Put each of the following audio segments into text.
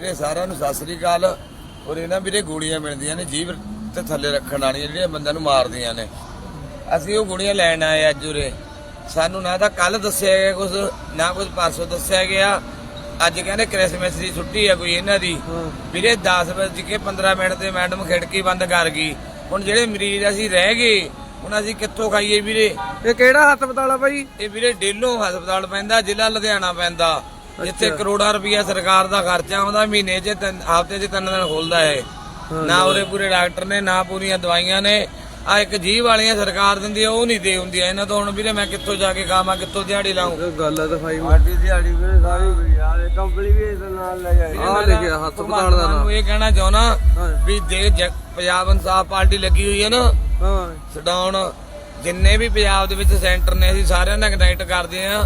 ਵੀਰੇ ਸਾਰਿਆਂ ਨੂੰ ਸਤਿ ਸ੍ਰੀ ਅਕਾਲ। ਔਰ ਇਹਨਾਂ ਵੀਰੇ ਗੋਲੀਆਂ ਮਿਲਦੀਆਂ ਨੇ ਜੀਭ ਤੇ ਥੱਲੇ ਰੱਖਣ ਵਾਲੀਆਂ ਜਿਹੜੀਆਂ ਬੰਦਿਆਂ ਨੂੰ ਮਾਰਦੀਆਂ ਨੇ। ਅਸੀਂ ਉਹ ਗੋਲੀਆਂ ਲੈਣ ਆਏ ਅੱਜ ਉਰੇ। ਸਾਨੂੰ ਨਾ ਤਾਂ ਕੱਲ ਦੱਸਿਆ ਗਿਆ ਕੁਝ ਨਾ ਕੁਝ ਪਰਸੋਂ ਦੱਸਿਆ ਗਿਆ। ਅੱਜ ਕਹਿੰਦੇ ਕ੍ਰਿਸਮਸ ਦੀ ਛੁੱਟੀ ਆ ਕੋਈ ਇਹਨਾਂ ਦੀ। ਵੀਰੇ 10 ਵਜੇ ਕੇ 15 ਮਿੰਟ ਤੇ ਮੈਡਮ ਖਿੜਕੀ ਬੰਦ ਕਰ ਗਈ। ਹੁਣ ਜਿਹੜੇ ਮਰੀਜ਼ ਅਸੀਂ ਰਹਿ ਗਏ ਹੁਣ ਅਸੀਂ ਕਿੱਥੋਂ ਖਾਈਏ ਵੀਰੇ? ਇਹ ਕਿਹੜਾ ਹਸਪਤਾਲ ਆ ਬਾਈ? ਇਹ ਵੀਰੇ ਡੇਲੋਂ ਹਸਪਤਾਲ ਪੈਂਦਾ ਜ਼ਿਲ੍ਹਾ ਲੁਧਿਆਣਾ ਪੈਂਦਾ। ਜਿੱਥੇ ਕਰੋੜਾਂ ਰੁਪਈਆ ਸਰਕਾਰ ਦਾ ਖਰਚਾ ਆਉਂਦਾ ਮਹੀਨੇ 'ਚ ਤਿੰਨ ਹਫ਼ਤੇ 'ਚ ਤਿੰਨ ਦਿਨ ਖੁੱਲਦਾ ਹੈ ਨਾ ਉਰੇ ਪੂਰੇ ਡਾਕਟਰ ਨੇ ਨਾ ਪੂਰੀਆਂ ਦਵਾਈਆਂ ਨੇ। ਆ ਇੱਕ ਜੀਵ ਵਾਲੀਆਂ ਸਰਕਾਰ ਦਿੰਦੀ ਆ ਉਹ ਨਹੀਂ ਦੇ ਹੁੰਦੀਆਂ। ਇਹਨਾਂ ਤੋਂ ਹੁਣ ਵੀਰੇ ਮੈਂ ਕਿੱਥੋਂ ਜਾ ਕੇ ਖਾਵਾਂ ਕਿੱਥੋਂ ਦਿਹਾੜੀ ਇਹ ਗੱਲ ਆ ਦਿਖਾਈ ਸਾਡੀ ਦਿਹਾੜੀ ਵੀ ਸਾਰੀ ਯਾਰ ਕੰਪਨੀ ਵੀ ਇਸ ਨਾਲ ਲੈ ਜਾਈ ਆ ਲਿਖਿਆ ਹਸਪਤਾਲ ਦਾ ਨਾਮ। ਇਹ ਕਹਿਣਾ ਚਾਹੁੰਦਾ ਹਾਂ। ਵੀ ਦੇ ਪੰਜਾਬ ਇਨਸਾਫ ਪਾਰਟੀ ਲੱਗੀ ਹੋਈ ਹੈ ਨਾ ਹਾਂ। ਛਡਾਉਣ ਜਿੰਨੇ ਵੀ ਪੰਜਾਬ ਦੇ ਵਿੱਚ ਸੈਂਟਰ ਨੇ ਅਸੀਂ ਸਾਰਿਆਂ ਨਾਲ ਕਨੈਕਟ ਕਰਦੇ ਆ।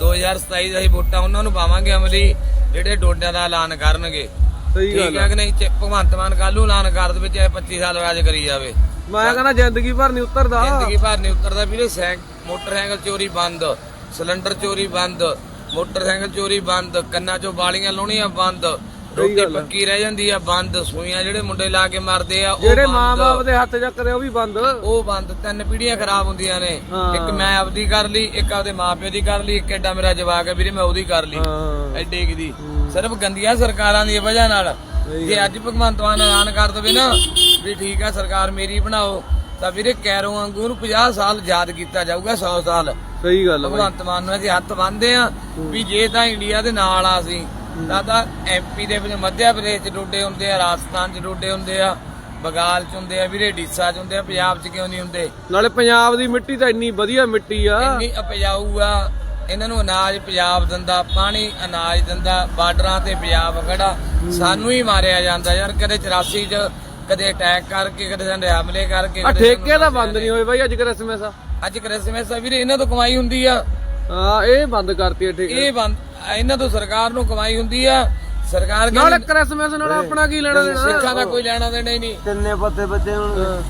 2027 ਦਾ ਅਸੀਂ ਵੋਟਾਂ ਉਹਨਾਂ ਨੂੰ ਪਾਵਾਂਗੇ ਅਮਲੀ ਜਿਹੜੇ ਡੋਡਿਆਂ ਦਾ ਐਲਾਨ ਕਰਨਗੇ। ਸਹੀ ਗੱਲ ਠੀਕ ਹੈ ਕਿ ਨਹੀਂ? ਚ- ਭਗਵੰਤ ਮਾਨ ਕੱਲ੍ਹ ਨੂੰ ਐਲਾਨ ਕਰ ਦੇ ਵਿੱਚ ਇਹ 25 ਸਾਲ ਰਾਜ ਕਰੀ ਜਾਵੇ। ਮੈਂ ਕਹਿੰਦਾ ਜ਼ਿੰਦਗੀ ਭਰ ਨਹੀਂ ਉਤਰਦਾ। ਜ਼ਿੰਦਗੀ ਭਰ ਨਹੀਂ ਉਤਰਦਾ ਵੀਰੇ ਸੈਂਕ ਮੋਟਰਸਾਈਕਲ ਚੋਰੀ ਬੰਦ ਸਿਲੰਡਰ ਚੋਰੀ ਬੰਦ ਮੋਟਰਸਾਈਕਲ ਚੋਰੀ ਬੰਦ ਕੰਨਾਂ 'ਚੋਂ ਬਾਲੀਆਂ ਲਾਉਣੀਆਂ ਬੰਦ ਰੋਟੀ। ਪੱਕੀ ਰਹਿ ਜਾਂਦੀ ਆ ਬੰਦ ਸੂਈਆਂ ਜਿਹੜੇ ਮੁੰਡੇ ਲਾ ਕੇ ਮਰਦੇ ਆ ਉਹ ਜਿਹੜੇ। ਮਾਂ-ਬਾਪ ਦੇ ਹੱਥ ਚੱਕਦੇ ਉਹ ਵੀ ਬੰਦ। ਉਹ ਬੰਦ ਤਿੰਨ ਪੀੜ੍ਹੀਆਂ ਖਰਾਬ ਹੁੰਦੀਆਂ ਨੇ। ਹਾਂ। ਇੱਕ ਮੈਂ ਆਪਦੀ ਕਰ ਲਈ ਇੱਕ ਆਪਦੇ ਮਾਪਿਓ ਦੀ ਕਰ ਲਈ ਇੱਕ ਐਡਾ ਮੇਰਾ ਜਵਾਕ ਹੈ ਵੀਰੇ ਮੈਂ ਉਹਦੀ ਕਰ ਲਈ। ਹਾਂ। ਐਡੇ ਕੁ ਦੀ। ਸਿਰਫ ਗੰਦੀਆਂ ਸਰਕਾਰਾਂ ਦੀ ਵਜ੍ਹਾ ਨਾਲ। ਜੇ ਅੱਜ ਭਗਵੰਤ ਮਾਨ ਐਲਾਨ ਕਰ ਦਵੇ ਨਾ ਵੀ ਠੀਕ ਆ ਸਰਕਾਰ ਮੇਰੀ ਬਣਾਓ ਤਾਂ ਵੀਰੇ ਕੈਰੋ ਵਾਂਗੂ ਨੂੰ 50 ਸਾਲ ਯਾਦ ਕੀਤਾ ਜਾਊਗਾ 100 ਸਾਲ। ਸਹੀ ਗੱਲ ਬਾਈ। ਭਗਵੰਤ ਮਾਨ ਨੂੰ ਅਸੀਂ ਹੱਥ ਬੰਨਦੇ ਆ ਵੀ ਜੇ ਤਾਂ ਇੰਡੀਆ ਦੇ ਨਾਲ ਆ ਅਸੀਂ ਤਾਂ ਐਮਪੀ ਦੇ ਵਿੱਚ ਮੱਧ ਪ੍ਰਦੇਸ਼ ਚ ਡੋਡੇ ਹੁੰਦੇ ਆ ਰਾਜਸਥਾਨ ਚ ਡੋਡੇ ਹੁੰਦੇ ਆ ਬਗਾਲ ਚ ਹੁੰਦੇ ਆ ਵੀਰੇ ਡੀਸਾ ਚ ਹੁੰਦੇ ਆ ਪੰਜਾਬ ਚ ਕਿਉਂ ਨਹੀਂ ਹੁੰਦੇ? ਨਾਲੇ ਪੰਜਾਬ ਦੀ ਮਿੱਟੀ ਤਾਂ ਇੰਨੀ ਵਧੀਆ ਮਿੱਟੀ ਆ। ਇੰਨੀ ਉਪਜਾਊ ਆ ਇਹਨਾਂ ਨੂੰ ਅਨਾਜ ਪੰਜਾਬ ਦਿੰਦਾ ਪਾਣੀ ਅਨਾਜ ਦਿੰਦਾ ਬਾਰਡਰਾਂ ਤੇ ਪੰਜਾਬ ਖੜਾ ਸਾਨੂੰ ਹੀ ਮਾਰਿਆ ਜਾਂਦਾ ਯਾਰ ਕਦੇ 84 ਚ ਕਦੇ ਅਟੈਕ ਕਰਕੇ ਕਦੇ ਸਾਡੇ ਹਮਲੇ ਕਰਕੇ ਆ ਠੇਕੇ ਤਾਂ ਬੰਦ ਨਹੀਂ ਹੋਏ ਬਾਈ ਅੱਜ ਕ੍ਰਿਸਮਸ ਆ। ਅੱਜ ਕ੍ਰਿਸਮਸ ਆ ਵੀਰੇ ਇਹਨਾਂ ਤੋਂ ਕਮਾਈ ਹੁੰਦੀ ਆ। ਹਾਂ ਇਹ ਬੰਦ ਕਰਤੀ ਠੇਕੇ। ਇਹ ਬੰਦ ਇਹਨਾਂ ਤੋਂ ਸਰਕਾਰ ਨੂੰ ਕਮਾਈ ਹੁੰਦੀ ਆ। ਸਰਕਾਰ ਨਾਲੇ ਕਹਿੰਦੀ ਕ੍ਰਿਸਮਸ ਨਾਲ ਆਪਣਾ ਕੀ ਲੈਣਾ ਦੇਣਾ? ਸਿੱਖਾਂ ਦਾ ਕੋਈ ਲੈਣਾ ਦੇਣਾ ਹੀ ਨਹੀਂ। ਤਿੰਨੇ ਪੱਤੇ ਬੱਚੇ ਹੁਣ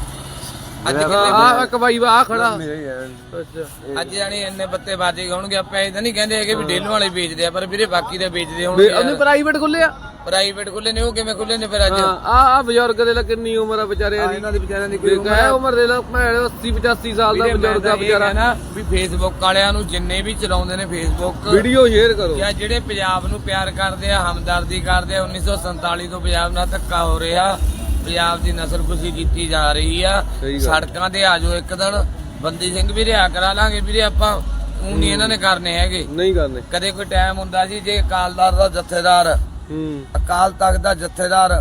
ਅੱਜ ਕਿੰਨੇ ਆ ਇੱਕ ਬਾਈ ਆ ਖੜਾ। ਮੇਰੇ ਯਾਰ ਅੱਛਾ। ਅੱਜ ਜਾਣੀ ਇੰਨੇ ਬੱਤੇ ਬਾਜੇ ਹੋਣਗੇ ਆਪਾਂ ਇਹ ਤਾਂ ਨਹੀਂ ਕਹਿੰਦੇ ਹੈਗੇ ਵੀ ਡੇਲੂ ਵਾਲੇ ਵੇਚਦੇ ਆ ਪਰ ਵੀਰੇ ਬਾਕੀ ਦੇ ਵੇਚਦੇ ਵੀ ਹੋਣਗੇ ਉਹਨੇ ਪ੍ਰਾਈਵੇਟ ਖੁੱਲਿਆ ਪ੍ਰਾਈਵੇਟ ਖੁੱਲੇ ਨੇ ਉਹ ਕਿਵੇਂ ਖੁੱਲੇ ਨੇ ਫਿਰ ਅੱਜ? ਹਾਂ ਆ ਆ ਬਜ਼ੁਰਗ ਦੇ ਲਾ ਕਿੰਨੀ ਉਮਰ ਆ ਵਿਚਾਰਿਆਂ ਦੀ। ਇਹਨਾਂ ਦੀ ਵਿਚਾਰਿਆਂ ਦੀ ਕੋਈ ਕਹੇ ਉਮਰ ਦੇ ਲਾ ਭੈਣ 80 85 ਸਾਲ ਦਾ ਮੈਂ ਬਜ਼ੁਰਗ ਆ ਵਿਚਾਰਾ। ਕਹਿਣਾ ਵੀ ਫੇਸਬੁੱਕ ਵਾਲਿਆਂ ਨੂੰ ਜਿੰਨੇ ਵੀ ਚਲਾਉਂਦੇ ਨੇ ਫੇਸਬੁੱਕ ਵੀਡੀਓ ਸ਼ੇਅਰ ਕਰੋ। ਜਾਂ ਜਿਹੜੇ ਪੰਜਾਬ ਨੂੰ ਪਿਆਰ ਕਰਦੇ ਆ ਹਮਦਰਦੀ ਕਰਦੇ ਆ 1947 ਤੋਂ ਪੰਜਾਬ ਨਾਲ ਧੱਕਾ ਹੋ ਰਿਹਾ ਪੰਜਾਬ ਦੀ ਨਸਲਕੁਸ਼ੀ ਕੀਤੀ ਜਾ ਰਹੀ ਆ। ਸੜਕਾਂ ਤੇ ਆ ਜਾਓ ਇੱਕ ਦਿਨ ਬੰਦੀ ਸਿੰਘ ਵੀ ਰਿਹਾ ਕਰਾ ਲਾਂਗੇ ਵੀਰੇ ਆਪਾਂ। ਉਹ ਨਹੀਂ ਇਹਨਾਂ ਨੇ ਕਰਨੇ ਹੈਗੇ। ਨਹੀਂ ਕਰਨੇ। ਕਦੇ ਕੋਈ ਟਾਈਮ ਹੁੰਦਾ ਸੀ ਜੇ ਅਕਾਲਦਾਰ ਦਾ ਜਥੇਦਾਰ ਅਕਾਲ ਤਖਤ ਦਾ ਜਥੇਦਾਰ।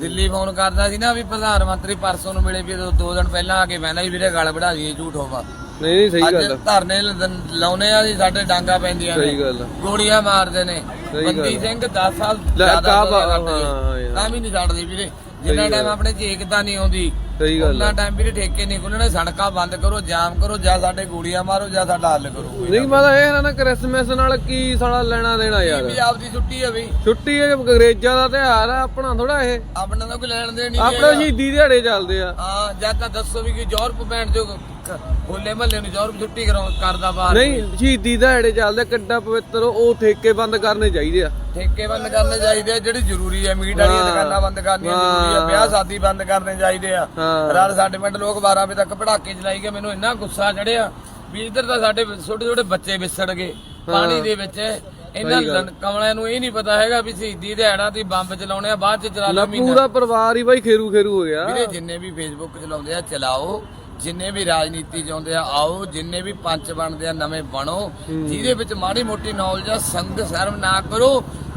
ਦਿੱਲੀ ਫੋਨ ਕਰਦਾ ਸੀ ਨਾ ਵੀ ਪ੍ਰਧਾਨ ਮੰਤਰੀ ਪਰਸੋਂ ਨੂੰ ਮਿਲੇ ਵੀ ਦੋ ਦੋ ਦਿਨ ਪਹਿਲਾਂ ਆ ਕੇ ਬਹਿੰਦਾ ਸੀ ਵੀਰੇ ਗੱਲ ਵਧਾ ਦਈਏ ਝੂਠ ਹੋਵਾ ਨਹੀਂ ਨਹੀਂ ਸਹੀ ਅੱਜ ਗੱਲ ਆ ਧਰਨੇ ਲ- ਲਾਉਨੇ ਆ ਜੀ ਸਾਡੇ ਡਾਂਗਾ ਪੈਂਦੀਆਂ ਨੇ ਸਹੀ ਗੱਲ ਆ ਗੋਲੀਆਂ ਮਾਰਦੇ ਨੇ ਸਹੀ ਬੰਦੀ। ਸਿੰਘ 10 ਸਾਲ ਜ਼ਿਆਦਾ ਕਾਬ- ਗੋਲੀਆਂ ਕੱਟਦੇ। ਹਾਂ, ਯਾਰ। ਤਾਂ ਵੀ ਨਹੀਂ ਛੱਡਦੇ ਵੀਰੇ ਜਿੰਨਾ ਸਹੀ ਟਾਈਮ ਗੱਲ। ਆਪਣੇ ਚ ਏਕਤਾ ਨਹੀਂ ਆਉਂਦੀ ਸਹੀ ਗੱਲ ਉਹਨਾਂ। ਟਾਈਮ ਵੀਰੇ ਠੇਕੇ ਨਹੀਂ ਖੁੱਲਣੇ ਸੜਕਾਂ ਬੰਦ ਕਰੋ ਜਾਮ ਕਰੋ ਜਾਂ ਸਾਡੇ ਗੋਲੀਆਂ ਮਾਰੋ ਜਾਂ ਸਾਡਾ ਹੱਲ ਕਰੋ। ਨਹੀਂ ਮੈਂ ਤਾਂ ਇਹ ਨਾ ਕ੍ਰਿਸਮਸ ਨਾਲ ਕੀ ਸਾਲਾ ਲੈਣਾ ਦੇਣਾ ਯਾਰ? ਪੰਜਾਬ ਦੀ ਛੁੱਟੀ ਹੈ ਬਈ। ਛੁੱਟੀ ਇਹ ਅੰਗਰੇਜ਼ਾਂ ਦਾ ਤਿਉਹਾਰ ਆ ਆਪਣਾ ਥੋੜਾ ਇਹ। ਆਪਣਾ ਤਾਂ ਕੋਈ ਲੈਣ ਦੇਣ ਨਹੀਂ ਆਪਣੇ ਸ਼ਹੀਦੀ ਦਿਹਾੜੇ ਚੱਲਦੇ ਆ। ਹਾਂ ਜਾਂ ਤਾਂ ਦੱਸੋ ਵੀ ਕਿ ਯੂਰਪ ਬੈਂਡ ਜੋ ਹੋਲੇ ਮਹੱਲੇ ਨੂੰ ਯੂਰਪ ਛੁੱਟੀ ਕਰਾਉ ਕਰਦਾ ਬਾਹਰ। ਨਹੀਂ ਸ਼ਹੀਦੀ ਦਿਹਾੜੇ ਚੱਲਦੇ ਕਿੱਡਾ ਪਵਿੱਤਰ ਉਹ ਠੇਕੇ ਬੰਦ ਕਰਨੇ ਚਾਹੀਦੇ ਆ। ਠੇਕੇ ਬੰਦ ਕਰਨੇ ਚਾਹੀਦੇ ਆ ਜਿਹੜੀ ਜ਼ਰੂਰੀ ਹੈ ਮੀਟ ਵਾਲੀਆਂ। ਦੁਕਾਨਾਂ ਬੰਦ ਕਰਨੀਆਂ ਜ਼ਰੂਰੀ ਆ। ਵਿਆਹ ਸ਼ਾਦੀ ਬੰਦ ਕਰਨੇ ਚਾਹੀਦੇ ਆ। ਰਾਤ ਸਾਡੇ ਪਿੰਡ ਲੋਕ 12 ਵਜੇ ਤੱਕ ਪੜਾਕੇ ਚਲਾਈ ਗਏ ਮੈਨੂੰ ਇੰਨਾ ਗੁੱਸਾ ਚੜਿਆ ਵੀ ਇੱਧਰ ਤਾਂ ਸਾਡੇ ਛੋਟੇ ਛੋਟੇ ਬੱਚੇ ਵਿਸੜ ਗਏ ਪਾਣੀ ਦੇ ਵਿੱਚ। ਇਹਨਾਂ ਕਮਲਿਆਂ ਨੂੰ ਇਹ ਨਹੀਂ ਪਤਾ ਹੈਗਾ ਵੀ ਸ਼ਹੀਦੀ ਦਿਹਾੜਾ ਤੇ ਬੰਬ ਚਲਾਉਣੇ ਆ ਬਾਅਦ ਚ ਚਲਾ ਲਓ ਪੂਰਾ ਪਰਿਵਾਰ ਹੀ ਬਾਈ ਖੇਰੂ ਖੇਰੂ ਹੋ ਗਿਆ। ਵੀਰੇ ਜਿੰਨੇ ਵੀ ਫੇਸਬੁੱਕ ਚਲਾਉਂਦੇ ਆ ਚਲਾਓ। ਜਿੰਨੇ ਵੀ ਰਾਜਨੀਤੀ ਚਾਹੁੰਦੇ ਆ ਆਓ ਜਿੰਨੇ ਵੀ ਪੰਚ ਬਣਦੇ ਆ ਨਵੇਂ ਬਣੋ ਜਿਹਦੇ ਵਿੱਚ ਮਾੜੀ ਮੋਟੀ ਨੌਲੇਜ ਆ ਸੰਗ ਸ਼ਰਮ ਨਾ ਕਰੋ।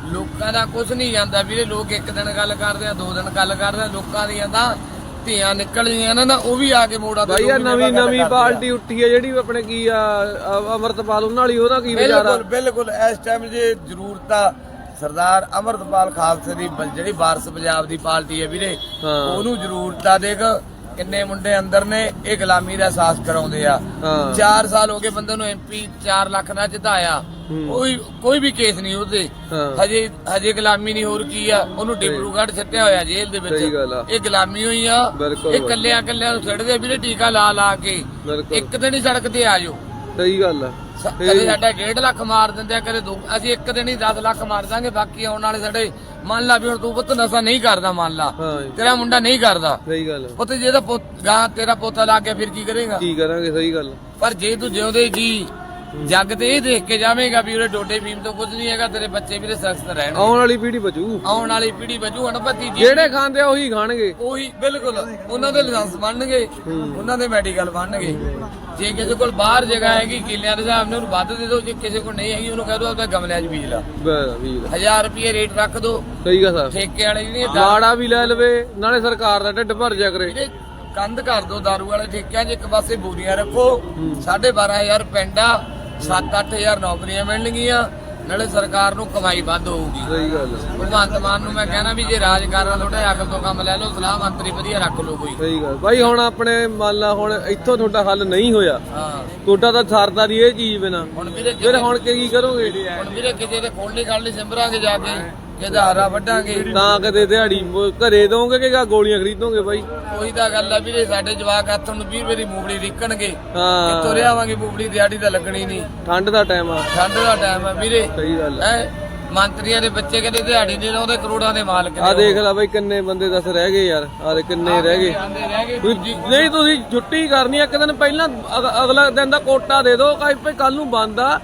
ਲੋਕਾਂ ਦਾ ਕੁਝ ਨਹੀਂ ਜਾਂਦਾ ਵੀਰੇ ਲੋਕ ਇੱਕ ਦਿਨ ਗੱਲ ਕਰਦੇ ਆ ਦੋ ਦਿਨ ਗੱਲ ਕਰਦੇ ਆ ਲੋਕਾਂ ਦੀਆਂ ਤਾਂ ਧੀਆਂ ਨਿਕਲਦੀਆਂ ਨੇ ਨਾ ਉਹ ਵੀ ਆ ਕੇ ਮੋੜਾ ਬਾਈ ਆ ਨਵੀਂ ਨਵੀਂ ਪਾਰਟੀ ਉੱਠੀ ਆ ਜਿਹੜੀ ਆਪਣੇ ਕੀ ਆ ਅਮਰਤਪਾਲ ਉਹਨਾਂ ਵਾਲੀ ਉਹਦਾ ਕੀ ਵਿਚਾਰਾ ਬਿਲਕੁਲ ਬਿਲਕੁਲ ਇਸ ਟਾਈਮ ਜੇ ਜ਼ਰੂਰਤ ਆ ਸਰਦਾਰ ਅਮਰਤਪਾਲ ਖਾਲਸੇ ਦੀ ਜਿਹੜੀ ਵਾਰਸ ਪੰਜਾਬ ਦੀ ਪਾਰਟੀ ਹੈ ਵੀਰੇ ਹਾਂ। ਉਹਨੂੰ ਜ਼ਰੂਰਤ ਆ ਦੇਖ ਕਿੰਨੇ ਮੁੰਡੇ ਅੰਦਰ ਨੇ ਇਹ ਗੁਲਾਮੀ ਦਾ ਅਹਿਸਾਸ ਕਰਾਉਂਦੇ ਆ। ਹਾਂ। 4 ਸਾਲ ਹੋ ਗਏ ਬੰਦੇ ਨੂੰ ਐਮਪੀ 4 ਲੱਖ ਦਾ ਜਿਤਾਇਆ। ਕੋਈ ਕੋਈ ਵੀ ਕੇਸ ਨਹੀਂ ਉਹਦੇ। ਹਾਂ। ਹਜੇ ਹਜੇ ਗੁਲਾਮੀ ਨਹੀਂ ਹੋਰ ਕੀ ਆ। ਉਹਨੂੰ ਡਿਬਰੂਗੜ੍ਹ ਛੱਟਿਆ ਹੋਇਆ ਜੇਲ੍ਹ ਦੇ ਸਹੀ ਵਿੱਚ ਗੱਲ ਆ। ਇਹ ਗੁਲਾਮੀ ਹੋਈ ਆ। ਬਿਲਕੁਲ ਇਹ ਕੱਲਿਆਂ ਕੱਲਿਆਂ ਨੂੰ ਛੱਡਦੇ ਆ ਵੀਰੇ ਟੀਕਾ ਲਾ ਲਾ ਕੇ। ਬਿਲਕੁਲ। ਇੱਕ ਦਿਨ ਹੀ ਸੜਕ ਤੇ ਆ ਜਾਓ। ਸਹੀ ਗੱਲ ਆ। ਕਦੇ ਸਾਡਾ 1.5 ਲੱਖ ਮਾਰ ਦਿੰਦੇ ਆ ਕਦੇ ਦੋ। ਅਸੀਂ ਇੱਕ ਦਿਨ ਹੀ 10 ਲੱਖ ਮਾਰ ਦਾਂਗੇ ਬਾਕੀ ਆਉਣ ਵਾਲੇ ਸਾਡੇ ਮੰਨ ਲਾ ਵੀ ਹੁਣ ਤੂੰ ਪੁੱਤ ਨਸ਼ਾ ਨਹੀਂ ਕਰਦਾ ਮੰਨ ਲਾ। ਤੇਰਾ ਮੁੰਡਾ ਨਹੀਂ ਕਰਦਾ। ਸਹੀ ਗੱਲ ਪੁੱਤ ਜੇ ਪੁੱਤ ਗਾਂ ਤੇਰਾ ਪੋਤਾ ਲੱਗ ਗਿਆ ਫਿਰ ਕੀ ਕਰੇਗਾ? ਕੀ ਕਰਾਂਗੇ? ਸਹੀ ਗੱਲ ਪਰ ਜੇ ਤੂੰ ਜਿਉਂਦੇ ਜੀ ਜੱਗ ਤੇ ਇਹ ਦੇਖ ਕੇ ਜਾਵੇਂਗਾ ਵੀ ਉਹਦੇ ਡੋਡੇ ਭੀਮ ਤੋਂ ਕੁਝ ਨਹੀਂ ਹੈਗਾ ਤੇਰੇ ਬੱਚੇ ਵੀਰੇ ਸਖਤ ਰਹਿਣ ਆਉਣ ਵਾਲੀ ਪੀੜ੍ਹੀ ਬਚੂ। ਆਉਣ ਵਾਲੀ ਪੀੜ੍ਹੀ ਵਜੂ ਅਣਪਤੀ ਜੀ। ਜਿਹੜੇ ਖਾਂਦੇ ਆ ਉਹੀ ਖਾਣਗੇ। ਉਹੀ ਬਿਲਕੁਲ ਉਹਨਾਂ ਦੇ ਲਾਇਸੈਂਸ ਬਣਨਗੇ ਉਹਨਾਂ ਦੇ ਮੈਡੀਕਲ ਬਣਨਗੇ। ਜੇ ਕਿਸੇ ਕੋਲ ਬਾਹਰ ਜਗ੍ਹਾ ਹੈਗੀ ਕਿੱਲਿਆਂ ਦੇ ਹਿਸਾਬ ਨਾਲ ਉਹਨੂੰ ਵੱਧ ਦੇ ਦਿਓ ਜੇ ਕਿਸੇ ਕੋਲ ਨਹੀਂ ਹੈਗੀ ਉਹਨੂੰ ਕਹਿ ਦਿਓ ਆਪਦਾ ਗਮਲਿਆਂ 'ਚ ਬੀਜ ਲਾ। ਬਸ ਵੀਰ 1000 ਰੁਪਏ ਰੇਟ ਰੱਖ ਦਿਓ। ਸਹੀ ਗੱਲ ਸਰ ਠੇਕੇ ਵਾਲੇ ਜਿਹੜੀਆਂ ਦਾਰੂ ਲਾੜਾ ਵੀ ਲੈ ਲਵੇ ਨਾਲੇ ਸਰਕਾਰ ਦਾ ਢਿੱਡ ਭਰ ਜਾ ਕਰੇ। ਕੰਧ ਕਰ ਦਿਓ ਦਾਰੂ ਵਾਲੇ ਠੇਕਿਆਂ 'ਚ ਇੱਕ ਪਾਸੇ ਬੋਰੀਆਂ ਰੱਖੋ। 12500 ਪਿੰਡ ਆ 7-8000 ਨੌਕਰੀਆਂ ਮਿਲਣਗੀਆਂ ਨਾਲੇ ਸਰਕਾਰ ਨੂੰ ਕਮਾਈ ਵੱਧ ਹੋਊਗੀ। ਸਹੀ ਗੱਲ ਹੈ, ਭਗਵੰਤ ਮਾਨ ਨੂੰ ਮੈਂ ਕਹਿਣਾ ਵੀ ਜੇ ਰਾਜ ਕਰਨਾ ਥੋੜਾ ਅਕਲ ਤੋਂ ਕੰਮ ਲੈ ਲਓ ਸਲਾਹ ਮੰਤਰੀ ਵਧੀਆ ਰੱਖ ਲਓ ਕੋਈ। ਸਹੀ ਗੱਲ। ਬਾਈ ਹੁਣ ਆਪਣੇ ਮੰਨ ਲਾ ਹੁਣ ਇੱਥੋਂ ਤੁਹਾਡਾ ਹੱਲ ਨਹੀਂ ਹੋਇਆ। ਹਾਂ। ਤੁਹਾਡਾ ਤਾਂ ਸਰਦਾ ਦੀ ਇਹ ਚੀਜ਼ ਬਿਨਾ। ਫਿਰ ਹੁਣ ਕੀ ਕਰੋਗੇ? ਹੁਣ ਵੀਰੇ ਕਿਸੇ ਦੇ ਖੋਲਣੀ ਖਾਲਣੀ ਸਿੰਬਰਾਂਗੇ ਜਾ ਕੇ। ਹਾਰਾ ਵੱਢਾਂਗੇ। ਤਾਂ ਕਦੇ ਦਿਹਾੜੀ ਮ- ਘਰੇ ਦੋਗੇ ਕਿ ਗਾ ਗੋਲੀਆਂ ਖਰੀਦੋਗੇ ਬਾਈ? ਉਹੀ ਤਾਂ ਗੱਲ ਆ ਵੀਰੇ ਸਾਡੇ ਜਵਾਕ ਹੱਥੋਂ ਨੂੰ 20 ਵਾਰੀ ਮੂਬੜੀ ਰਿੱਕਣਗੇ ਹਾਂ। ਕਿੱਥੋਂ ਰਿਆਵਾਂਗੇ ਮੂਬੜੀ ਦਿਹਾੜੀ ਤਾਂ ਲੱਗਣੀ ਨਹੀਂ। ਠੰਡ ਦਾ ਟਾਈਮ ਆ। ਠੰਡ ਦਾ ਟਾਈਮ ਆ ਵੀਰੇ। ਸਹੀ ਗੱਲ ਆ। ਹੈ? ਮੰਤਰੀਆਂ ਦੇ ਬੱਚੇ ਕਹਿੰਦੇ ਦਿਹਾੜੀ ਨਹੀਂ ਲਾਉਂਦੇ ਕਰੋੜਾਂ ਦੇ ਮਾਲਕ ਆ ਦੇਖ ਲੈ ਬਾਈ ਕਿੰਨੇ ਬੰਦੇ ਦੱਸ ਰਹਿ ਗਏ ਯਾਰ ਆ ਦੇ ਕਿੰਨੇ ਰਹਿ ਗਏ। ਤੁਸੀਂ- ਨਹੀਂ ਤੁਸੀਂ ਛੁੱਟੀ ਕਰਨੀ ਆ ਇੱਕ ਦਿਨ ਪਹਿਲਾਂ ਅਗ- ਅਗਲਾ ਦਿਨ ਦਾ ਕੋਟਾ ਦੇ ਦਿਓ ਕਾਈ ਭਈ ਕੱਲ ਨੂੰ ਬੰਦ ਆ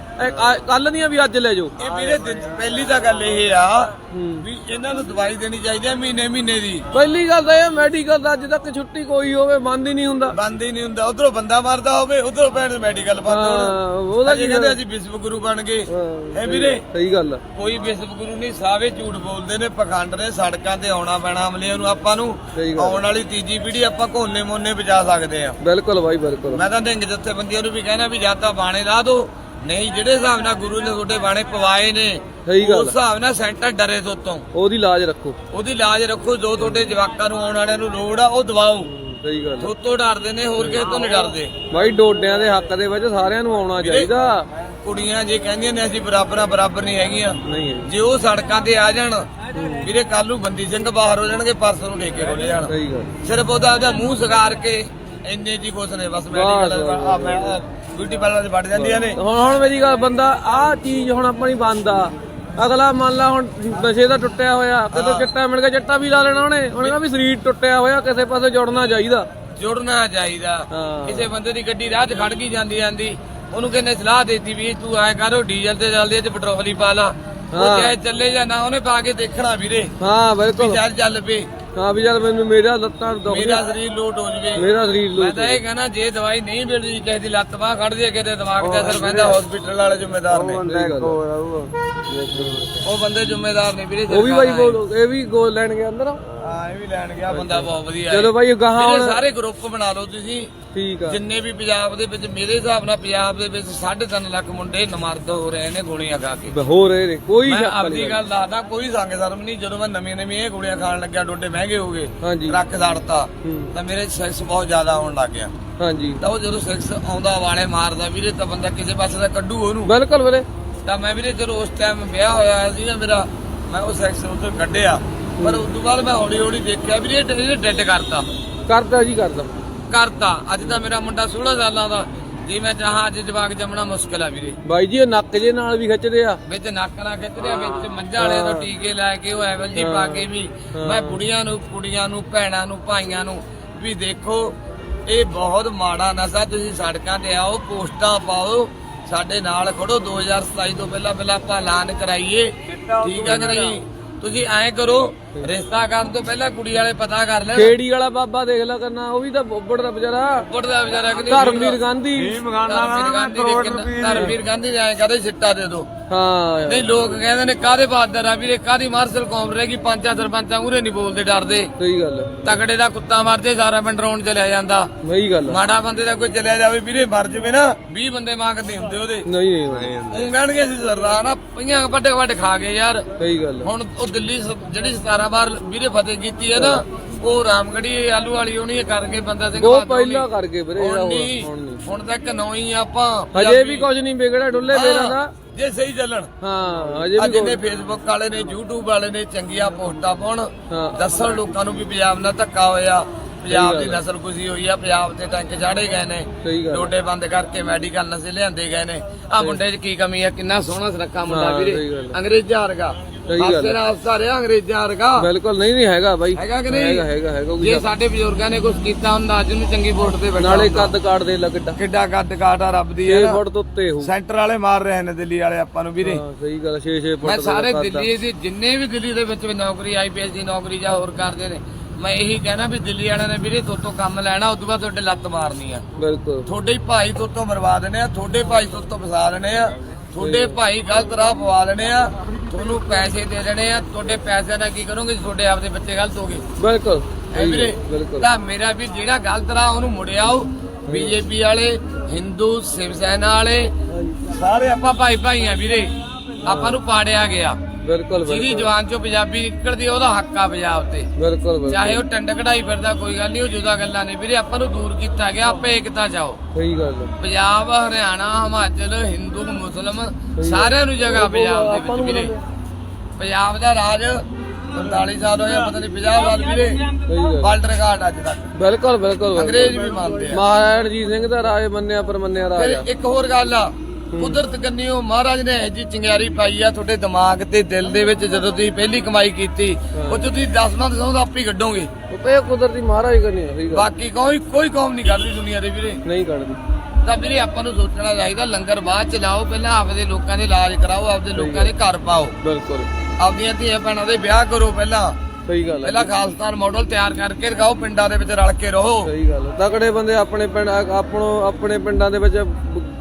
ਕੱਲ ਨਹੀਂ ਆ ਵੀ ਅੱਜ ਲੈ ਜਾਓ। ਇਹ ਵੀਰੇ ਦਿਨ- ਪਹਿਲੀ ਤਾਂ ਗੱਲ ਇਹ ਆ ਹੂੰ। ਵੀ ਇਹਨਾਂ ਨੂੰ ਦਵਾਈ ਦੇਣੀ ਚਾਹੀਦੀ ਆ ਮਹੀਨੇ ਮਹੀਨੇ ਦੀ। ਪਹਿਲੀ ਗੱਲ ਤਾਂ ਇਹ ਮੈਡੀਕਲ ਦਾ ਅੱਜ ਤੱਕ ਛੁੱਟੀ ਕੋਈ ਹੋਵੇ ਬੰਦ ਹੀ ਨਹੀਂ ਹੁੰਦਾ। ਬੰਦ ਹੀ ਨਹੀਂ ਹੁੰਦਾ ਉਧਰੋਂ ਬੰਦਾ ਮਰਦਾ ਹੋਵੇ ਉਧਰੋਂ ਭੈਣ ਮੈਡੀਕਲ ਬੰਦ ਹੋਣਾ। ਹਾਂ, ਉਹਦਾ ਅਜੇ ਕੀ ਕਹਿੰਦੇ ਅਸੀਂ ਵਿਸ਼ਵ ਗੁਰੂ ਬਣ ਗਏ। ਹਾਂ, ਹੈ ਵੀਰੇ? ਸਹੀ ਗੱਲ ਆ। ਕੋਈ ਵਿਸ਼ਵ ਗੁਰੂ ਨਹੀਂ ਸਾਵੇ ਝੂਠ ਬੋਲਦੇ ਨੇ ਪਖੰਡ ਨੇ ਸੜਕਾਂ ਤੇ ਆਉਣਾ ਪੈਣਾ ਅਮਲੀਆਂ ਨੂੰ ਆਪਾਂ ਨੂੰ ਸਹੀ ਗੱਲ। ਆਉਣ ਵਾਲੀ ਤੀਜੀ ਪੀੜ੍ਹੀ ਆਪਾਂ ਕੋਨੇ ਮੋਨੇ ਬਚਾ ਸਕਦੇ ਆ ਬਿਲਕੁਲ ਬਾਈ ਬਿਲਕੁਲ। ਮੈਂ ਤਾਂ ਢਿੰਗ ਜੱਥੇਬੰਦੀਆਂ ਨੂੰ ਵੀ ਕਹਿਣਾ ਵੀ ਜਾਂ ਤਾਂ ਬਾਣੇ ਲਾ ਦਿਓ ਨਹੀਂ ਜਿਹੜੇ ਹਿਸਾਬ ਨਾਲ ਗੁਰੂ ਨੇ ਤੁਹਾਡੇ ਬਾਣੇ ਪਵਾਏ ਨੇ ਸਹੀ ਗੱਲ ਉਸ ਹਿਸਾਬ ਨਾਲ ਸੈਂਟਰ ਡਰੇ ਤੋਂ ਉਹਦੀ ਲਾਜ ਰੱਖੋ। ਉਹਦੀ ਲਾਜ ਰੱਖੋ ਜੋ ਤੁਹਾਡੇ ਜਵਾਕਾਂ ਨੂੰ ਆਉਣ ਵਾਲਿਆਂ ਨੂੰ ਲੋੜ ਆ ਉਹ ਦਵਾਓ। ਸਹੀ ਗੱਲ। ਥੋਤੋਂ ਡਰਦੇ ਨੇ ਹੋਰ ਕਿਸੇ ਤੋਂ ਨਹੀਂ ਡਰਦੇ। ਬਾਈ ਡੋਡਿਆਂ ਦੇ ਹੱਕ ਦੇ ਵਿੱਚ ਸਾਰਿਆਂ ਨੂੰ ਆਉਣਾ ਚਾਹੀਦਾ। ਕੁੜੀਆਂ ਜੇ ਕਹਿੰਦੀਆਂ ਨੇ ਅਸੀਂ ਬਰਾਬਰਾਂ ਬਰਾਬਰ ਨਹੀਂ ਹੈਗੀਆਂ। ਨਹੀਂ ਹੈ ਜੇ। ਉਹ ਸੜਕਾਂ ਤੇ ਆ ਜਾਣ ਵੀਰੇ ਕੱਲ ਨੂੰ ਬੰਦੀ ਸਿੰਘ ਬਾਹਰ ਹੋ ਜਾਣਗੇ ਪਰਸੋਂ ਨੂੰ ਠੇਕੇ ਖੋਲੇ ਜਾਣ ਸਹੀ ਗੱਲ। ਸਿਰਫ ਉਹਦਾ ਉਹਦਾ ਮੂੰਹ ਸਗਾਰ ਕੇ ਇੰਨੇ ਜੀ ਕੁਛ ਨੇ ਬਸ ਮੈਡੀਕਲ ਆ ਮੈਂ ਬਿਊਟੀ ਪਾਰਲਰ 'ਚ ਵੜ ਜਾਂਦੀਆਂ ਨੇ। ਹੁਣ ਹੁਣ ਮੇਰੀ ਗੱਲ ਬੰਦਾ ਆਹ ਚੀਜ਼ ਹੁਣ ਆਪਣੀ ਬੰਦ ਆ। ਅਗਲਾ ਮੰਨ ਲਾ ਹੁਣ ਨਸ਼ੇ ਦਾ ਟੁੱਟਿਆ ਹੋਇਆ ਕਿਤੇ ਚਿੱਟਾ ਮਿਲ ਗਿਆ ਚਿੱਟਾ ਵੀ ਲਾ ਲੈਣਾ ਉਹਨੇ। ਉਹਨੇ ਕਹਾ ਵੀ ਸਰੀਰ ਟੁੱਟਿਆ ਹੋਇਆ ਕਿਸੇ ਪਾਸੇ ਜੁੜਨਾ ਚਾਹੀਦਾ। ਜੁੜਨਾ ਚਾਹੀਦਾ। ਹਾਂ। ਕਿਸੇ ਬੰਦੇ ਦੀ ਗੱਡੀ ਰਾਹ 'ਚ ਖੜ ਗਈ ਜਾਂਦੀ ਜਾਂਦੀ। ਉਹਨੂੰ ਕਹਿੰਦੇ ਸਲਾਹ ਦੇਤੀ ਵੀ ਤੂੰ ਐ ਕਰ ਡੀਜ਼ਲ ਤੇ ਚੱਲਦੀ ਐ ਤੇ ਪੈਟਰੋਲ ਹੀ ਪਾ ਲਾ। ਉਹ ਚਾਹੇ ਚੱਲੇ ਜਾਂ ਨਾ ਉਹਨੇ ਪਾ ਕੇ ਦੇਖਣਾ ਵੀਰੇ। ਹਾਂ ਬਿਲਕੁਲ। ਚੱਲ ਚੱਲ ਪਏ ਹਾਂ ਵੀ ਜਦ ਮੈਨੂੰ ਮੇਰਾ ਲੱਤਾਂ ਦੁਖ ਮੇਰਾ ਸਰੀਰ ਲੋਟ ਹੋ ਜਵੇ। ਮੇਰਾ ਸਰੀਰ ਮੈਂ ਲੋਟ ਤਾਂ ਇਹ ਕਹਿੰਦਾ ਜੇ ਦਵਾਈ ਨਹੀਂ ਮਿਲਦੀ ਕਿਸੇ ਦੀ ਲੱਤ ਬਾਹ ਖੜਦੀ ਹੈ ਕਿਤੇ ਦਿਮਾਗ ਤੇ ਅਸਰ ਪੈਂਦਾ ਹਸਪੀਟਲ ਵਾਲੇ ਜ਼ਿੰਮੇਦਾਰ ਨੇ। ਉਹ ਬੰਦੇ ਜ਼ਿੰਮੇਦਾਰ ਨੇ ਵੀਰੇ ਉਹ ਵੀ ਬਾਈ ਇਹ ਵੀ ਗੋਲ ਲੈਣ ਗਿਆ ਅੰਦਰ? ਹਾਂ ਇਹ ਵੀ ਲੈਣ ਗਿਆ ਬੰਦਾ ਬਹੁਤ ਵਧੀਆ ਚਲੋ ਬਾਈ ਗਾਹਾਂ ਸਾਰੇ ਗਰੁੱਪ ਬਣਾ ਲਓ ਤੁਸੀਂ। ਠੀਕ ਆ। ਜਿੰਨੇ ਵੀ ਪੰਜਾਬ ਦੇ ਵਿੱਚ ਮੇਰੇ ਹਿਸਾਬ ਨਾਲ ਪੰਜਾਬ ਦੇ ਵਿੱਚ 3.5 ਲੱਖ ਮੁੰਡੇ ਨਮਰਦ ਹੋ ਰਹੇ ਨੇ ਗੋਲੀਆਂ ਖਾ ਕੇ। ਹੋਰ ਇਹ ਨੀ, ਕੋਈ ਮੈਂ ਨਹੀਂ ਗੱਲ ਦੱਸਦਾ ਕੋਈ ਸੰਗ ਸ਼ਰਮ ਨਹੀਂ ਜਦੋਂ ਮੈਂ ਨਵੀਆਂ ਨਵੀਆਂ ਇਹ ਗੋਲੀਆਂ ਖਾਣ ਲੱਗਿਆ ਡੋਡੇ ਮਹਿੰਗੇ ਹੋ ਗਏ ਟਰੱਕ ਸੜਤਾ ਹੂੰ। ਤਾਂ ਮੇਰੇ ਸੈਕਸ ਬਹੁਤ ਜ਼ਿਆਦਾ ਆਉਣ ਲੱਗ ਗਿਆ। ਹਾਂਜੀ। ਤਾਂ ਉਹ ਜਦੋਂ ਸੈਕਸ ਆਉਂਦਾ ਵਾਲੇ ਮਾਰਦਾ ਵੀਰੇ ਤਾਂ ਬੰਦਾ ਕਿਸੇ ਪਾਸੇ ਦਾ ਕੱਢੂ ਉਹਨੂੰ। ਬਿਲਕੁਲ ਵੀਰੇ। ਤਾਂ ਮੈਂ ਵੀਰੇ ਜਦੋਂ ਉਸ ਟਾਈਮ ਵਿਆਹ ਹੋਇਆ ਸੀਗਾ ਮੇਰਾ ਮੈਂ ਉਹ ਸੈਕਸ ਉੱਤੇ ਕੱਢਿਆ। ਪਰ ਉਸ ਤੋਂ ਬਾਅਦ ਮੈਂ ਹੌਲੀ ਹੌਲੀ ਦੇਖਿਆ ਵੀਰੇ ਇਹ ਡੈਡ ਕਰਤਾ। ਕਰਦਾ ਜੀ ਕਰਦਾ। ਕਰਤਾ। ਅੱਜ ਤਾਂ ਮੇਰਾ ਮੁੰਡਾ 16 ਸਾਲਾਂ ਦਾ। ਜੇ ਮੈਂ ਚਾਹਾਂ ਅੱਜ ਜਵਾਕ ਜੰਮਣਾ ਮੁਸ਼ਕਲ ਆ ਵੀਰੇ। ਬਾਈ ਜੀ ਇਹ ਨੱਕ ਜੇ ਨਾਲ ਵੀ ਖਿੱਚਦੇ ਆ। ਵਿੱਚ ਨੱਕ ਨਾਲ ਖਿੱਚ ਰਿਹਾ ਵਿੱਚ ਮੱਝਾਂ ਵਾਲਿਆਂ ਤੋਂ ਟੀਕੇ ਲੈ ਕੇ ਉਹ ਐਵਲ ਜੀ ਪਾ ਕੇ ਵੀ ਮੈਂ ਬੁੜੀਆਂ ਨੂੰ ਕੁੜੀਆਂ ਨੂੰ ਭੈਣਾਂ ਨੂੰ ਭਾਈਆਂ ਨੂੰ ਵੀ ਦੇਖੋ ਇਹ ਬਹੁਤ ਮਾੜਾ ਨਸ਼ਾ। ਤੁਸੀਂ ਸੜਕਾਂ ਤੇ ਆਓ ਪੋਸਟਾਂ ਪਾਓ ਸਾਡੇ ਨਾਲ ਖੜੋ। 2027 ਤੋਂ ਪਹਿਲਾਂ ਪਹਿਲਾਂ ਆਪਾਂ ਐਲਾਨ ਕਰਾਈਏ। ਠੀਕ ਆ ਕਿ ਨਹੀਂ? ਤੁਸੀਂ ਐਂ ਕਰੋ ਰਿਸ਼ਤਾ ਕਰਨ ਤੋਂ ਪਹਿਲਾਂ ਕੁੜੀ ਵਾਲੇ ਪਤਾ ਕਰ ਲੈਣ। ਖੇੜੀ ਵਾਲਾ ਬਾਬਾ ਦੇਖ ਲੈ ਕਰਨਾ ਉਹ ਵੀ ਤਾਂ ਬੋਬੜ ਦਾ ਵਿਚਾਰਾ ਬੁੱਢਾ ਵਿਚਾਰਾ ਕਿ ਧਰਮਵੀਰ ਗਾਂਧੀ। ਧਰਮਵੀਰ ਗਾਂਧੀ ਦੇ ਕਿੰਨਾ- ਧਰਮਵੀਰ ਗਾਂਧੀ ਦੇ ਐਂ ਕਹਦੇ ਸਿੱਟਾ ਦੇ ਦਿਓ ਹਾਂ। ਨਹੀਂ ਲੋਕ ਕਹਿੰਦੇ ਨੇ ਕਾਦੇ ਬਹਾਦਰ ਆ ਵੀਰੇ? ਕਾਦੀ ਮਾਰਸ਼ਲ ਕੌਮ ਰਹੇਗੀ? ਪੰਜਾਂ ਸਰਪੰਚਾਂ ਮੂਰੇ ਨਹੀਂ ਬੋਲਦੇ ਡਰਦੇ। ਸਹੀ ਗੱਲ ਤਗੜੇ ਦਾ ਕੁੱਤਾ ਮਰਦੇ ਸਾਰਾ ਪਿੰਡ ਰੌਣ ਚਲਿਆ ਜਾਂਦਾ। ਸਹੀ ਗੱਲ। ਮਾੜਾ ਬੰਦੇ ਦਾ ਕੋਈ ਚਲਿਆ ਜਾਵੇ ਵੀਰੇ ਮਰ ਜਵੇ ਨਾ। 20 ਬੰਦੇ ਮੰਗਦੇ ਹੁੰਦੇ ਉਹਦੇ। ਨਹੀਂ ਨਹੀਂ ਉਹ ਕਹਿਣਗੇ ਅਸੀਂ ਸਰਦਾਰ ਆ ਪਈਆਂ ਵੱਡੇ ਵੱਡੇ ਖਾ ਗਏ ਯਾਰ। ਸਹੀ ਗੱਲ। ਹੁਣ ਉਹ ਦਿੱਲੀ ਜਿਹੜੀ 17 ਵਾਰ ਵੀਰੇ ਫਤਿਹ ਕੀਤੀ ਹੈ ਨਾ ਉਹ ਰਾਮਗੜੀ ਆਲੂ ਵਾਲੀ ਉਹਨੀ ਕਰਕੇ ਬੰਦਾ ਸਿੰਘ ਉਹ ਪਹਿਲਾਂ। ਕਰਕੇ ਵੀਰੇ ਹੁਣ ਹੁਣ ਤੱਕ ਨੌ ਹੀ ਆਪਾਂ। ਹਜੇ ਵੀ ਕੁਝ ਨਹੀਂ ਵਿਗੜਿਆ ਡੁੱਲੇ ਫੇਰਾਂ ਦਾ। ਹਾਂ, ਜੇ ਸਹੀ ਚੱਲਣ। ਹਾਂ ਆ ਵੀ ਕੁਛ- ਫੇਸਬੁੱਕ ਵਾਲੇ ਨੇ YouTube ਵਾਲੇ ਨੇ ਚੰਗੀਆਂ ਪੋਸਟਾਂ ਪਾਉਣ। ਦੱਸਣ ਲੋਕਾਂ ਨੂੰ ਵੀ ਪੰਜਾਬ ਨਾਲ ਧੱਕਾ ਹੋਇਆ। ਪੰਜਾਬ ਦੀ ਨਸਲ ਖੁਸ਼ੀ ਹੋਈ ਆ ਪੰਜਾਬ ਤੇ ਟੈਂਕ ਚਾੜੇ ਗਏ ਨੇ ਸਹੀ ਗੱਲ ਡੋਡੇ ਬੰਦ ਕਰਕੇ ਮੈਡੀਕਲ ਨਸ਼ੇ ਲਿਆਂਦੇ ਗਏ ਨੇ। ਆ ਮੁੰਡੇ 'ਚ ਕੀ ਕਮੀ ਆ ਕਿੰਨਾ ਸੋਹਣਾ ਸੁਨੱਖਾ ਮੁੰਡਾ ਵੀਰੇ। ਅੰਗਰੇਜ਼ਾਂ ਵਰਗਾ। ਹਾਸੇ ਨਾਲ ਰਿਹਾ ਅੰਗਰੇਜ਼ਾਂ ਵਰਗਾ। ਬਿਲਕੁਲ ਨਹੀਂ ਨਹੀਂ ਹੈਗਾ ਬਾਈ। ਹੈਗਾ ਕਿ ਨਹੀਂ? ਹੈਗਾ ਹੈਗਾ ਹੈਗਾ ਜੇ ਸਾਡੇ ਬਜ਼ੁਰਗਾਂ ਨੇ ਕੁਝ ਕੀਤਾ ਹੁੰਦਾ ਅੱਜ ਨੂੰ ਚੰਗੀ ਵੋਟ ਤੇ ਬੈਠਾ ਨਾਲੇ। ਕੱਦ ਕਾਟ ਦੇ ਲੱਗਦਾ ਕਿੱਡਾ ਕੱਦ ਕਾਟਾ ਰੱਬ ਦੀ ਹੈ 6 ਨਾ ਫੁੱਟ ਤੋਂ ਉੱਤੇ ਹੋ ਸੈਂਟਰ ਵਾਲੇ ਮਾਰ ਰਹੇ ਨੇ ਦਿੱਲੀ ਵਾਲੇ ਆਪਾਂ ਨੂੰ ਵੀਰੇ। ਸਹੀ ਗੱਲ 6 6 ਮੈਂ ਫੁੱਟ ਸਾਰੇ ਕੱਦ ਆ। ਦਿੱਲੀ ਦੇ ਜਿੰਨੇ ਵੀ ਦਿੱਲੀ ਦੇ ਵਿੱਚ ਨੌਕਰੀ ਆਈਪੀਐਸ ਦੀ ਨੌਕਰੀ ਜਾਂ ਹੋਰ ਕਰਦੇ ਨੇ ਮੈਂ ਇਹੀ ਕਹਿਣਾ ਵੀ ਦਿੱਲੀ ਵਾਲਿਆਂ ਨੇ ਵੀਰੇ ਤੋਂ ਕੰਮ ਲੈਣਾ ਉਦੋਂ ਬਾਅਦ ਤੁਹਾਡੇ ਲੱਤ ਮਾਰਨੀ ਆ। ਬਿਲਕੁਲ। ਤੁਹਾਡੇ ਹੀ ਭਾਈ ਤੋਂ ਮਰਵਾ ਦੇਣੇ ਆ ਤੁਹਾਡੇ ਭਾਈ ਤੋਂ ਫਸਾ ਦੇਣੇ ਆ ਤੁਹਾਡੇ ਭਾਈ ਗਲਤ ਰਾਹ ਪਵਾ ਦੇਣੇ ਆ ਤੁਹਾਨੂੰ ਪੈਸੇ ਦੇ ਦੇਣੇ ਆ ਤੁਹਾਡੇ ਪੈਸਿਆਂ ਨਾਲ ਕੀ ਕਰੋਗੇ ਤੁਹਾਡੇ ਆਪਦੇ ਬੱਚੇ ਗਲਤ ਹੋ ਗਏ? ਬਿਲਕੁਲ। ਬਿਲਕੁਲ। ਤਾਂ ਮੇਰਾ ਵੀ ਜਿਹੜਾ ਗਲਤ ਰਾਹ ਉਹਨੂੰ ਮੁੜਿਆਓ ਬੀਜੇਪੀ ਵਾਲੇ ਹਿੰਦੂ ਸਿਵ ਸੈਨਾ ਵਾਲੇ ਸਾਰੇ ਆਪਾਂ ਭਾਈ ਭਾਈ ਆ ਵੀਰੇ। ਆਪਾਂ ਨੂੰ ਪਾੜਿਆ ਗਿਆ। ਬਿਲਕੁਲ ਜਿਹਦੀ ਬਿਲਕੁਲ। ਜਵਾਨ ਚੋਂ ਪੰਜਾਬੀ ਨਿਕਲਦੀ ਆ, ਉਹਦਾ ਹੱਕ ਆ ਪੰਜਾਬ ਤੇ। ਬਿਲਕੁਲ ਬਿਲਕੁਲ। ਚਾਹੇ ਉਹ ਟੰਡ ਕਢਾਈ ਫਿਰਦਾ ਕੋਈ ਗੱਲ ਨਹੀਂ ਉਹ ਜੁਦਾ ਗੱਲਾਂ ਨੇ। ਵੀਰੇ ਆਪਾਂ ਨੂੰ ਦੂਰ ਕੀਤਾ ਗਿਆ ਆਪੇ ਏਕਤਾ ਚਾਓ ਸਹੀ ਗੱਲ ਹੈ। ਪੰਜਾਬ ਹਰਿਆਣਾ ਹਿਮਾਚਲ ਹਿੰਦੂ ਮੁਸਲਮ ਸਾਰਿਆਂ ਨੂੰ ਜਗ੍ਹਾ ਪੰਜਾਬ ਦੇ ਵਿੱਚ ਵੀਰੇ। ਪੰਜਾਬ ਦਾ ਰਾਜ 45 ਸਾਲ ਹੋਇਆ ਪਤਾ ਨਹੀਂ 50 ਸਾਲ ਵੀਰੇ। ਸਹੀ ਗੱਲ ਵਰਲਡ ਰਿਕਾਰਡ ਅੱਜ ਤੱਕ। ਬਿਲਕੁਲ ਬਿਲਕੁਲ ਅੰਗਰੇਜ਼ ਵੀ ਮੰਨਦੇ ਆ। ਮਹਾਰਾਜ ਰਣਜੀਤ ਸਿੰਘ ਦਾ ਰਾਜ ਮੰਨਿਆ ਪਰ ਮੰਨਿਆ ਰਾਜ ਫਿਰ ਇੱਕ ਹੋਰ ਗੱਲ ਆ ਕੁਦਰਤ ਕੰਨਿਓ ਮਹਾਰਾਜ ਨੇ ਇਹ ਜੀ ਚੰਗਿਆਰੀ ਪਾਈ ਆ ਤੁਹਾਡੇ ਦਿਮਾਗ ਤੇ ਦਿਲ ਦੇ ਵਿੱਚ ਜਦੋਂ ਤੁਸੀਂ ਪਹਿਲੀ ਕਮਾਈ ਕੀਤੀ ਉਹ ਤੁਸੀਂ 10 ਮੰਦ ਸੌਂ ਦਾ ਆਪੇ ਕੱਢੋਗੇ। ਉਹ ਪੇ ਕੁਦਰਤੀ ਮਹਾਰਾਜ ਕਰਨੀ ਆ, ਸਹੀ ਗੱਲ। ਬਾਕੀ ਕੋਈ ਕੋਈ ਕੌਮ ਨਹੀਂ ਕਰਦੀ ਦੁਨੀਆ ਦੇ ਵੀਰੇ। ਨਹੀਂ ਕੱਢਦੀ ਤਾਂ ਵੀਰੇ ਆਪਾਂ ਨੂੰ ਸੋਚਣਾ ਚਾਹੀਦਾ ਲੰਗਰ ਬਾਅਦ ਚ ਲਾਓ ਪਹਿਲਾਂ ਆਪਦੇ ਲੋਕਾਂ ਦੇ ਇਲਾਜ ਕਰਾਓ ਆਪਦੇ ਲੋਕਾਂ ਦੇ ਘਰ ਪਾਓ। ਬਿਲਕੁਲ। ਆਪਦੀਆਂ ਧੀਆਂ ਭੈਣਾਂ ਦੇ ਵਿਆਹ ਕਰੋ ਪਹਿਲਾਂ। ਸਹੀ ਗੱਲ ਹੈ। ਪਹਿਲਾਂ ਖਾਲਸਤਾਨ ਮਾਡਲ ਤਿਆਰ ਕਰਕੇ ਰਖਾਓ ਪਿੰਡਾਂ ਦੇ ਵਿੱਚ ਰਲ ਕੇ ਰਹੋ। ਸਹੀ ਗੱਲ ਹੈ। ਤਕੜੇ ਬੰਦੇ ਆਪਣੇ ਪਿੰਡ ਆਪਣੋ ਆਪਣੇ ਪਿੰਡਾਂ ਦੇ ਵਿੱਚ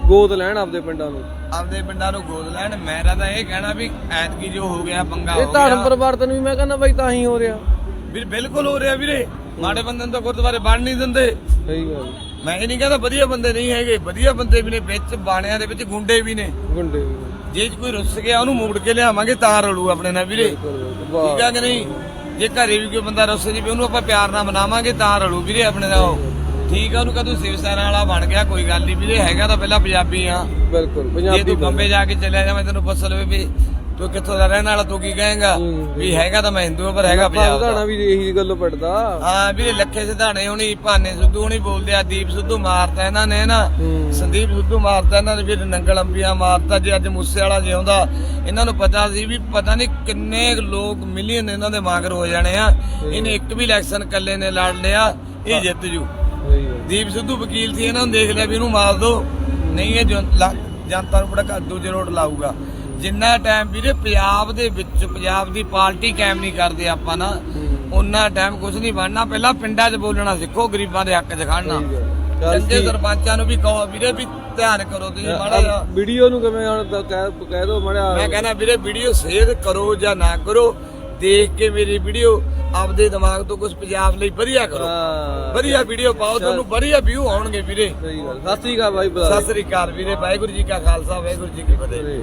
ਗੋਦ ਲੈਣ ਆਪਦੇ ਪਿੰਡਾਂ ਨੂੰ? ਆਪਦੇ ਪਿੰਡਾਂ ਨੂੰ ਗੋਦ ਲੈਣ। ਮੇਰਾ ਤਾਂ ਇਹ ਕਹਿਣਾ ਵੀ ਐਤਕੀ ਜੋ ਹੋ ਗਿਆ ਪੰਗਾ ਇਹ ਹੋ ਧਰਮ ਗਿਆ। ਪਰਿਵਰਤਨ ਵੀ ਮੈਂ ਕਹਿੰਦਾ ਬਾਈ ਤਾਂ ਹੀ ਹੋ ਰਿਹਾ। ਵੀਰ ਬਿਲਕੁਲ ਹੋ ਰਿਹਾ ਵੀਰੇ। ਮਾੜੇ ਬੰਦੇ ਨੂੰ ਤਾਂ ਗੁਰਦੁਆਰੇ ਬਣ ਨਹੀਂ ਦਿੰਦੇ। ਸਹੀ ਗੱਲ। ਮੈਂ ਇਹ ਨਹੀਂ ਕਹਿੰਦਾ ਵਧੀਆ ਬੰਦੇ ਨਹੀਂ ਹੈਗੇ। ਵਧੀਆ ਬੰਦੇ ਵੀ ਨੇ ਵਿੱਚ ਬਾਣਿਆਂ ਦੇ ਵਿੱਚ ਗੁੰਡੇ ਵੀ ਨੇ। ਗੁੰਡੇ ਵੀ। ਜੇ ਕੋਈ ਰੁੱਸ ਗਿਆ ਉਹਨੂੰ ਮੋੜ ਕੇ ਲਿਆਵਾਂਗੇ ਤਾਂ ਰਲੂ ਆਪਣੇ ਨਾਲ ਵੀਰੇ। ਵਾਹ। ਠੀਕ ਆ ਕਿ ਨਹੀਂ? ਜੇ ਘਰੇ ਵੀ ਕੋਈ ਬੰਦਾ ਰੁੱਸ ਜੀ ਵੀ ਉਹਨੂੰ ਆਪਾਂ ਪਿਆਰ ਨਾਲ ਮਨਾਵਾਂਗੇ ਤਾਂ ਰਲੂ ਵੀਰੇ ਆਪਣੇ ਦਾ ਉਹ। ਠੀਕ ਆ ਉਹਨੂੰ ਕਦੋਂ ਸਿਵ ਸੈਨਾ ਵਾਲਾ ਬਣ ਗਿਆ ਕੋਈ ਗੱਲ ਨਹੀਂ ਵੀਰੇ ਹੈਗਾ ਤਾਂ ਪਹਿਲਾਂ ਪੰਜਾਬੀ ਆ। ਬਿਲਕੁਲ ਜੇ ਪੰਜਾਬੀ ਤੂੰ ਬੰਬੇ ਜਾ ਕੇ ਚੱਲਿਆ ਜਾ ਮੈਂ ਤੈਨੂੰ ਪੁੱਛ ਲਵੇ ਵੀ ਤੂੰ ਕਿੱਥੋਂ ਦਾ ਰਹਿਣ ਵਾਲਾ ਤੂੰ ਕੀ ਕਹੇਗਾ। ਵੀ ਹੈਗਾ ਤਾਂ ਮੈਂ ਹਿੰਦੂ ਆ, ਪਰ ਹੈਗਾ ਪੰਜਾਬ ਦਾ। ਵੀ ਇਹੀ ਗੱਲੋਂ ਪੜਦਾ ਹਾਂ ਵੀਰੇ ਲੱਖੇ ਸਿਧਾਣੇ ਹੁਣੀ ਭਾਨੇ ਸਿੱਧੂ ਹੁਣੀ ਬੋਲਦੇ ਆ ਦੀਪ ਸਿੱਧੂ ਮਾਰਤਾ ਇਹਨਾਂ ਨੇ ਨਾ। ਹੂੰ। ਸੰਦੀਪ ਸਿੱਧੂ ਮਾਰਤਾ ਇਹਨਾਂ ਨੇ ਵੀਰ ਨੰਗਲ ਅੰਬੀਆਂ ਮਾਰਤਾ ਜੇ ਅੱਜ ਮੂਸੇ ਵਾਲਾ ਜਿਉਂਦਾ। ਇਹਨਾਂ ਨੂੰ ਪਤਾ ਸੀ ਵੀ ਪਤਾ ਨਹੀਂ ਕਿੰਨੇ ਕੁ ਲੋਕ ਮਿਲੀਅਨ ਇਹਨਾਂ ਦੇ ਮਾਂਗਰ ਹੋ ਜਾਣੇ ਆ। ਇਹਨੇ ਇੱਕ ਵੀ ਇਲੈਕਸ਼ਨ ਕੱਲੇ ਨੇ ਲੜ ਲਿਆ ਇਹ ਜਿੱਤ ਜੂ। ਦੀਪ ਸਿੱਧੂ ਵਕੀਲ ਸੀ ਇਹਨਾਂ ਨੂੰ ਦੇਖ ਲਿਆ ਵੀ ਇਹਨੂੰ ਮਾਰ ਦੋ। ਨਹੀਂ ਇਹ ਜਨਤਾ ਨੂੰ ਬੜਾ ਦੂਜੇ ਰੋਡ ਲਾਊਗਾ। ਜਿੰਨਾ ਟਾਈਮ ਵੀਰੇ ਪੰਜਾਬ ਦੇ ਵਿੱਚ ਪੰਜਾਬ ਦੀ ਪਾਰਟੀ ਕਾਇਮ ਨਹੀਂ ਕਰਦੇ ਆਪਾਂ ਨਾ ਉਹਨਾਂ ਟਾਈਮ ਕੁਝ ਨਹੀਂ ਬਣਨਾ। ਪਹਿਲਾਂ ਪਿੰਡਾਂ 'ਚ ਬੋਲਣਾ ਸਿੱਖੋ ਗਰੀਬਾਂ ਦੇ ਹੱਕ 'ਚ ਖੜਨਾ। ਚੰਗੇ ਸਰਪੰਚਾਂ ਨੂੰ ਵੀ ਕਹੋ ਵੀਰੇ ਵੀ ਧਿਆਨ ਕਰੋ ਤੁਸੀਂ ਮਾੜਾ ਵੀਡੀਓ ਨੂੰ ਕਿਵੇਂ ਹੁਣ ਕਹਿ ਦੋ ਮੜਿਆ ਮੈਂ ਕਹਿੰਦਾ ਵੀਰੇ ਵੀਡੀਓ ਸ਼ੇਅਰ ਕਰੋ ਜਾਂ ਨਾ ਕਰੋ। ਦੇਖ ਕੇ ਮੇਰੀ ਵੀਡੀਓ ਆਪਦੇ ਦਿਮਾਗ ਤੋਂ ਕੁਝ ਪੰਜਾਬ ਲਈ ਵਧੀਆ ਕਰੋ। ਹਾਂ। ਵਧੀਆ ਵੀਡੀਓ ਪਾਓ ਤੁਹਾਨੂੰ ਵਧੀਆ ਵਿਊ ਆਉਣਗੇ ਵੀਰੇ। ਸਹੀ ਗੱਲ ਸਤਿ ਸ੍ਰੀ ਅਕਾਲ ਬਾਈ ਬੁਲਾ ਸਤਿ ਸ੍ਰੀ ਅਕਾਲ ਵੀਰੇ ਵਾਹਿਗੁਰੂ ਜੀ ਕਾ ਖਾਲਸਾ ਵਾਹਿਗੁਰੂ ਜੀ ਕੀ ਫਤਿਹ।